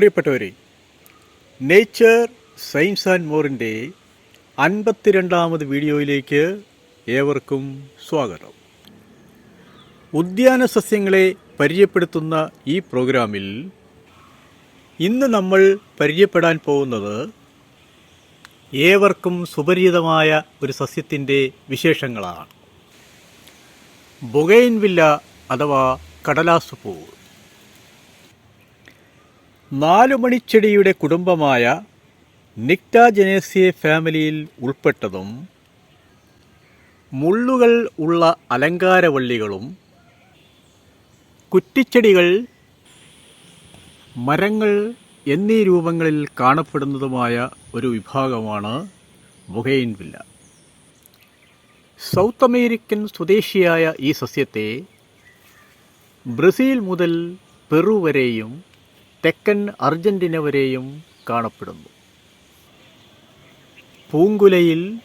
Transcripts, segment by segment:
പ്രിയപ്പെട്ടവരെ nature science and മോറിന്റെ അൻപത്തിരണ്ടാമത് വീഡിയോയിലേക്ക് ഏവർക്കും സ്വാഗതം. ഉദ്യാന സസ്യങ്ങളെ പരിചയപ്പെടുത്തുന്ന ഈ പ്രോഗ്രാമിൽ ഇന്ന് നമ്മൾ പരിചയപ്പെടാൻ പോകുന്നത് ഏവർക്കും സുപരിചിതമായ ഒരു സസ്യത്തിന്റെ വിശേഷങ്ങളാണ്. ബൊഗൈൻവില്ല അഥവാ കടലാസ് പൂവ്. നാലുമണിച്ചെടിയുടെ കുടുംബമായ നിക്ടാജനേസിയ ഫാമിലിയിൽ ഉൾപ്പെട്ടതും മുള്ളുകൾ ഉള്ള അലങ്കാരവള്ളികളും കുറ്റിച്ചെടികൾ മരങ്ങൾ എന്നീ രൂപങ്ങളിൽ കാണപ്പെടുന്നതുമായ ഒരു വിഭാഗമാണ് ബുഹൈൻ വില്ല. സൗത്ത് അമേരിക്കൻ സ്വദേശിയായ ഈ സസ്യത്തെ ബ്രസീൽ മുതൽ പെറു വരെയും തെക്കൻ അർജന്റീന വരെയും കാണപ്പെടുന്നു. പൂങ്കുലയിൽ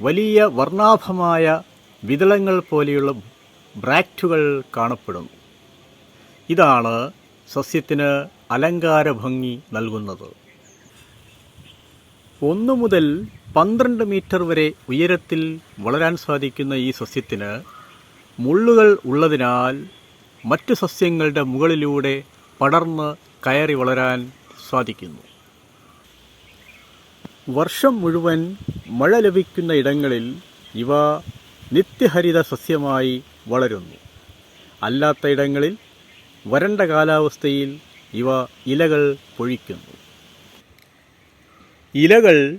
വലിയ വർണാഭമായ വിതളങ്ങൾ പോലെയുള്ള ബ്രാക്റ്റുകൾ കാണപ്പെടുന്നു. ഇതാണ് സസ്യത്തിന് അലങ്കാര ഭംഗി നൽകുന്നത്. ഒന്ന് മുതൽ പന്ത്രണ്ട് മീറ്റർ വരെ ഉയരത്തിൽ വളരാൻ സാധിക്കുന്ന ഈ സസ്യത്തിന് മുള്ളുകൾ ഉള്ളതിനാൽ മറ്റു സസ്യങ്ങളുടെ മുകളിലൂടെ പടർന്ന് കയറി വളരാൻ സാധിക്കുന്നു. വർഷം മുഴുവൻ മഴ ലഭിക്കുന്ന ഇടങ്ങളിൽ ഇവ നിത്യഹരിത സസ്യമായി വളരുന്നു. അല്ലാത്ത ഇടങ്ങളിൽ വരണ്ട കാലാവസ്ഥയിൽ ഇവ ഇലകൾ പൊഴിക്കുന്നു. ഇലകൾ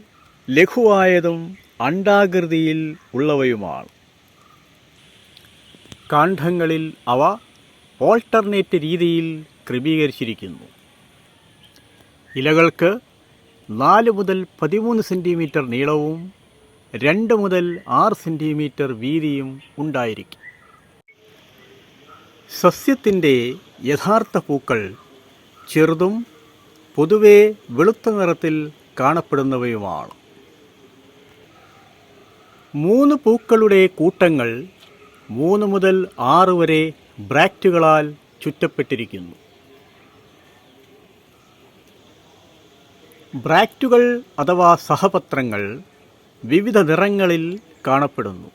ലഘുവായതും അണ്ടാകൃതിയിൽ ഉള്ളവയുമാണ്. കാണ്ഡങ്ങളിൽ അവ ഓൾട്ടർനേറ്റ് രീതിയിൽ ക്രമീകരിച്ചിരിക്കുന്നു. ഇലകൾക്ക് നാല് മുതൽ പതിമൂന്ന് സെന്റിമീറ്റർ നീളവും രണ്ട് മുതൽ ആറ് സെന്റിമീറ്റർ വീതിയും ഉണ്ടായിരിക്കും. സസ്യത്തിന്റെ യഥാർത്ഥ പൂക്കൾ ചെറുതും പൊതുവെ വെളുത്ത നിറത്തിൽ കാണപ്പെടുന്നവയുമാണ്. മൂന്ന് പൂക്കളുടെ കൂട്ടങ്ങൾ മൂന്ന് മുതൽ ആറ് വരെ ബ്രാക്റ്റുകളാൽ ചുറ്റപ്പെട്ടിരിക്കുന്നു. ബ്രാക്റ്റുകൾ അഥവാ സഹപത്രങ്ങൾ വിവിധ നിറങ്ങളിൽ കാണപ്പെടുന്നു.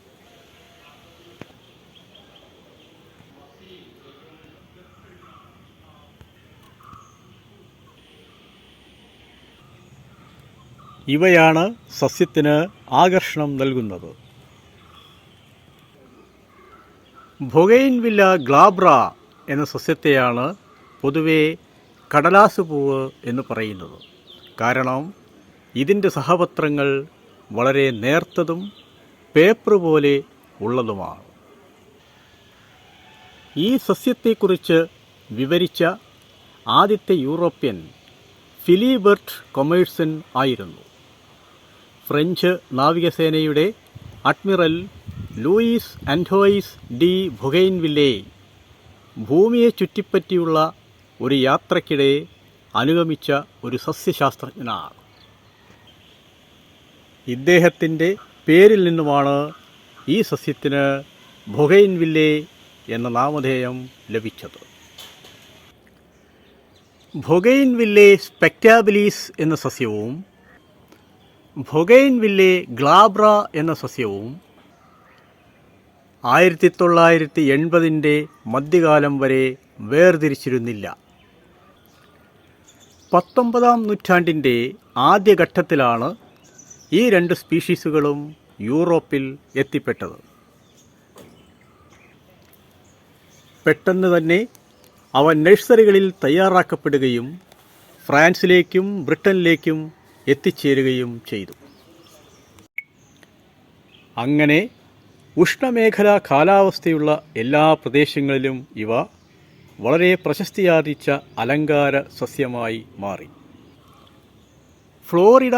ഇവയാണ് സസ്യത്തിന് ആകർഷണം നൽകുന്നത്. ഭൊഗൈൻവില്ല ഗ്ലാബ്ര എന്ന സസ്യത്തെയാണ് പൊതുവെ കടലാസ് പൂവ് എന്ന് പറയുന്നത്. കാരണം ഇതിന്റെ സഹപത്രങ്ങൾ വളരെ നേർത്തതും പേപ്പർ പോലെ ഉള്ളതുമാണ്. ഈ സസ്യത്തെക്കുറിച്ച് വിവരിച്ച ആദ്യത്തെ യൂറോപ്യൻ ഫിലിബർട്ട് കൊമേഴ്സൺ ആയിരുന്നു. ഫ്രഞ്ച് നാവികസേനയുടെ admiral Louis Antoine de Bougainville ഭൂമിയെ ചുറ്റിപ്പറ്റിയുള്ള ഒരു യാത്രക്കിടെ അനുഗമിച്ച ഒരു സസ്യശാസ്ത്രജ്ഞനാണ്. ഇദ്ദേഹത്തിന്റെ പേരിൽ നിന്നുമാണ് ഈ സസ്യത്തിന് ബൊഗൈൻവില്ലെ എന്ന നാമധേയം ലഭിച്ചത്. ബൊഗൈൻവില്ലെ സ്പെക്ടാബിലീസ് എന്ന സസ്യവും ബൊഗൈൻവില്ലെ ഗ്ലാബ്ര എന്ന സസ്യവും ആയിരത്തി തൊള്ളായിരത്തി എൺപതിന്റെ മധ്യകാലം വരെ വേർതിരിച്ചിരുന്നില്ല. പത്തൊമ്പതാം നൂറ്റാണ്ടിന്റെ ആദ്യഘട്ടത്തിലാണ് ഈ രണ്ട് സ്പീഷീസുകളും യൂറോപ്പിൽ എത്തിപ്പെട്ടത്. പെട്ടെന്ന് തന്നെ അവ നഴ്സറികളിൽ തയ്യാറാക്കപ്പെടുകയും ഫ്രാൻസിലേക്കും ബ്രിട്ടനിലേക്കും എത്തിച്ചേരുകയും ചെയ്തു. അങ്ങനെ ഉഷ്ണമേഖലാ കാലാവസ്ഥയുള്ള എല്ലാ പ്രദേശങ്ങളിലും ഇവ വളരെ പ്രശസ്തിയാർജിച്ച അലങ്കാര സസ്യമായി മാറി. Florida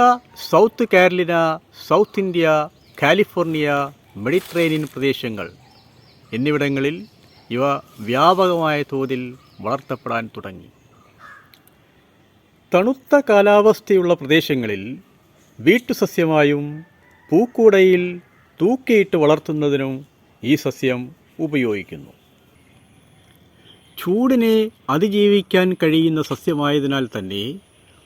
South Carolina South India California Mediterranean പ്രദേശങ്ങൾ എന്നിവിടങ്ങളിൽ ഇവ വ്യാപകമായ തോതിൽ വളർത്തപ്പെടാൻ തുടങ്ങി. തണുത്ത കാലാവസ്ഥയുള്ള പ്രദേശങ്ങളിൽ വീട്ടുസസ്യമായും പൂക്കൂടയിൽ തൂക്കിയിട്ട് വളർത്തുന്നതിനും ഈ സസ്യം ഉപയോഗിക്കുന്നു. ചൂടിനെ അതിജീവിക്കാൻ കഴിയുന്ന സസ്യമായതിനാൽ തന്നെ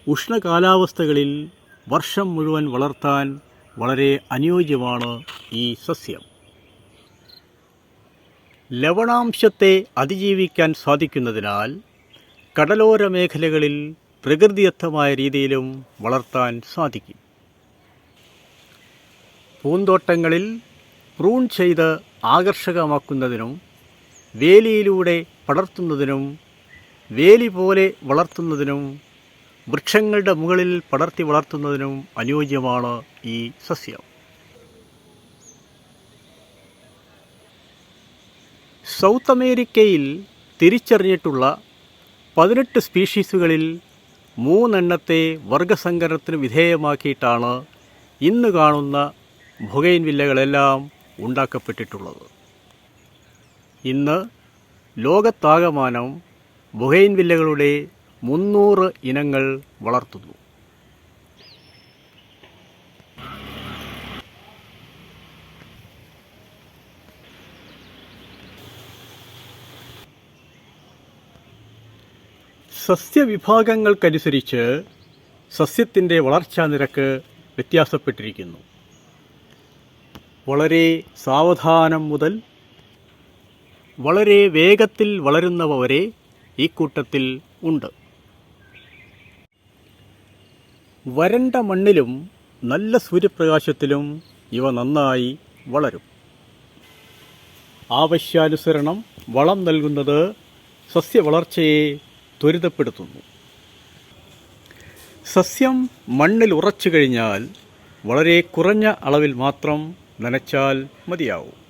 ഉഷ്ണകാലാവസ്ഥകളിൽ വർഷം മുഴുവൻ വളർത്താൻ വളരെ അനുയോജ്യമാണ് ഈ സസ്യം. ലവണാംശത്തെ അതിജീവിക്കാൻ സാധിക്കുന്നതിനാൽ കടലോര മേഖലകളിൽ പ്രകൃതിദത്തമായ രീതിയിലും വളർത്താൻ സാധിക്കും. പൂന്തോട്ടങ്ങളിൽ പ്രൂൺ ചെയ്ത് ആകർഷകമാക്കുന്നതിനും വേലിയിലൂടെ പടർത്തുന്നതിനും വേലി പോലെ വളർത്തുന്നതിനും വൃക്ഷങ്ങളുടെ മുകളിൽ പടർത്തി വളർത്തുന്നതിനും അനുയോജ്യമാണ് ഈ സസ്യം. സൗത്ത് അമേരിക്കയിൽ തിരിച്ചറിഞ്ഞിട്ടുള്ള പതിനെട്ട് സ്പീഷീസുകളിൽ മൂന്നെണ്ണത്തെ വർഗസങ്കരത്തിന് വിധേയമാക്കിയിട്ടാണ് ഇന്ന് കാണുന്ന ഭുഗൈൻ വില്ലകളെല്ലാം ഉണ്ടാക്കപ്പെട്ടിട്ടുള്ളത്. ഇന്ന് ലോകത്താകമാനം ബുഹൈൻ വില്ലകളുടെ മുന്നൂറ് ഇനങ്ങൾ വളർത്തുന്നു. സസ്യവിഭാഗങ്ങൾക്കനുസരിച്ച് സസ്യത്തിന്റെ വളർച്ചാ നിരക്ക് വ്യത്യാസപ്പെട്ടിരിക്കുന്നു. വളരെ സാവധാനം മുതൽ വളരെ വേഗത്തിൽ വളരുന്നവ വരെ ഈ കൂട്ടത്തിൽ ഉണ്ട്. വരണ്ട മണ്ണിലും നല്ല സൂര്യപ്രകാശത്തിലും ഇവ നന്നായി വളരും. ആവശ്യാനുസരണം വളം നൽകുന്നത് സസ്യവളർച്ചയെ ത്വരിതപ്പെടുത്തുന്നു. സസ്യം മണ്ണിൽ ഉറച്ചു കഴിഞ്ഞാൽ വളരെ കുറഞ്ഞ അളവിൽ മാത്രം നനച്ചാൽ മതിയാവും.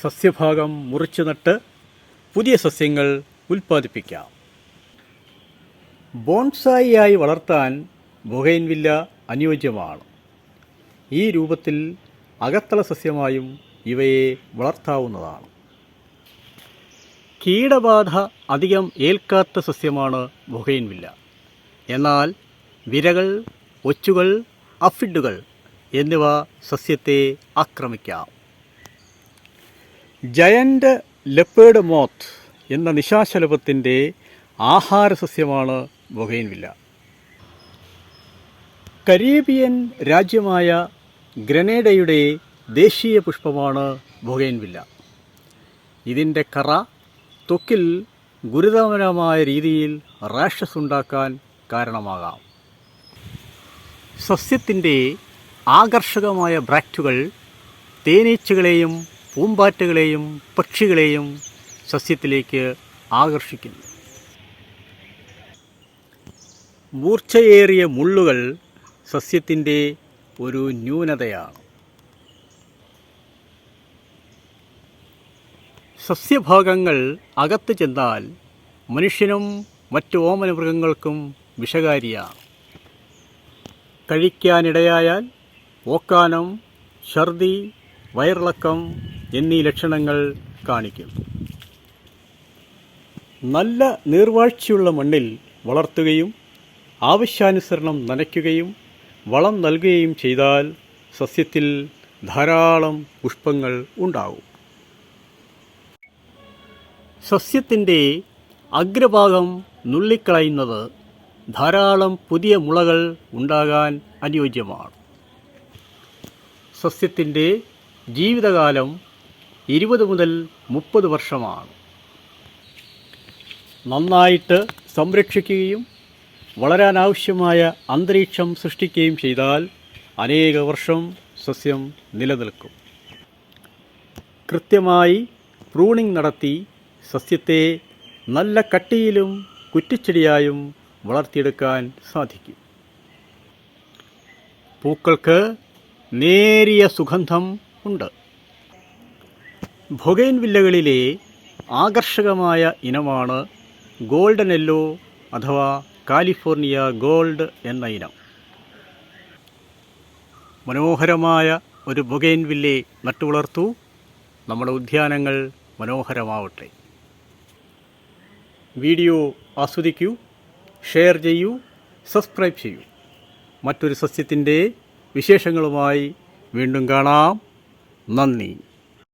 സസ്യഭാഗം മുറിച്ചു നട്ട് പുതിയ സസ്യങ്ങൾ ഉൽപ്പാദിപ്പിക്കാം. ബോൺസായിയായി വളർത്താൻ ബൊഹൈൻവില്ല അനുയോജ്യമാണ്. ഈ രൂപത്തിൽ അകത്തള സസ്യമായും ഇവയെ വളർത്താവുന്നതാണ്. കീടബാധ അധികം ഏൽക്കാത്ത സസ്യമാണ് ബൊഹൈൻവില്ല എന്നാൽ വിരകൾ ഒച്ചുകൾ അഫിഡുകൾ എന്നിവ സസ്യത്തെ ആക്രമിക്കാം. ജയന്റ് ലെപ്പേഡ് മോത്ത് എന്ന നിശാശലഭത്തിന്റെ ആഹാര സസ്യമാണ് ബൊഹൈൻവില്ല കരീബിയൻ രാജ്യമായ ഗ്രനേഡയുടെ ദേശീയ പുഷ്പമാണ് ബൊഹൈൻവില്ല ഇതിന്റെ കറ ത്വക്കിൽ ഗുരുതരമായ രീതിയിൽ റാഷസ് ഉണ്ടാക്കാൻ കാരണമാകാം. സസ്യത്തിന്റെ ആകർഷകമായ ബ്രാക്റ്റുകൾ തേനീച്ചകളെയും പൂമ്പാറ്റകളെയും പക്ഷികളെയും സസ്യത്തിലേക്ക് ആകർഷിക്കുന്നു. മൂർച്ചയേറിയ മുള്ളുകൾ സസ്യത്തിന്റെ ഒരു ന്യൂനതയാണ്. സസ്യഭാഗങ്ങൾ അകത്ത് ചെന്നാൽ മനുഷ്യനും മറ്റ് ഓമനമൃഗങ്ങൾക്കും വിഷകാരിയാണ്. കഴിക്കാനിടയായാൽ ഓക്കാനം ഛർദി വയറിളക്കം എന്നീ ലക്ഷണങ്ങൾ കാണിക്കും. നല്ല നീർവാഴ്ചയുള്ള മണ്ണിൽ വളർത്തുകയും ആവശ്യാനുസരണം നനയ്ക്കുകയും വളം നൽകുകയും ചെയ്താൽ സസ്യത്തിൽ ധാരാളം പുഷ്പങ്ങൾ ഉണ്ടാകും സസ്യത്തിന്റെ അഗ്രഭാഗം നുള്ളിക്കളയുന്നത് ധാരാളം പുതിയ മുളകൾ ഉണ്ടാകാൻ അനുയോജ്യമാണ്. സസ്യത്തിന്റെ ജീവിതകാലം ഇരുപത് മുതൽ മുപ്പത് വർഷമാണ്. നന്നായിട്ട് സംരക്ഷിക്കുകയും വളരാനാവശ്യമായ അന്തരീക്ഷം സൃഷ്ടിക്കുകയും ചെയ്താൽ അനേക വർഷം സസ്യം നിലനിൽക്കും. കൃത്യമായി പ്രൂണിംഗ് നടത്തി സസ്യത്തെ നല്ല കട്ടിയിലും കുറ്റിച്ചെടിയായും വളർത്തിയെടുക്കാൻ സാധിക്കും. പൂക്കൾക്ക് നേരിയ സുഗന്ധം ഉണ്ട്. ബൊഗൈൻ വില്ലകളിലെ ആകർഷകമായ ഇനമാണ് ഗോൾഡൻ എല്ലോ അഥവാ കാലിഫോർണിയ ഗോൾഡ് എന്ന ഇനം. മനോഹരമായ ഒരു ബൊഗൈൻ വില്ലെ നട്ടുവളർത്തൂ നമ്മുടെ ഉദ്യാനങ്ങൾ മനോഹരമാവട്ടെ. വീഡിയോ ആസ്വദിക്കൂ ഷെയർ ചെയ്യൂ സബ്സ്ക്രൈബ് ചെയ്യൂ. മറ്റൊരു സസ്യത്തിന്റെ വിശേഷങ്ങളുമായി വീണ്ടും കാണാം. നന്ദി.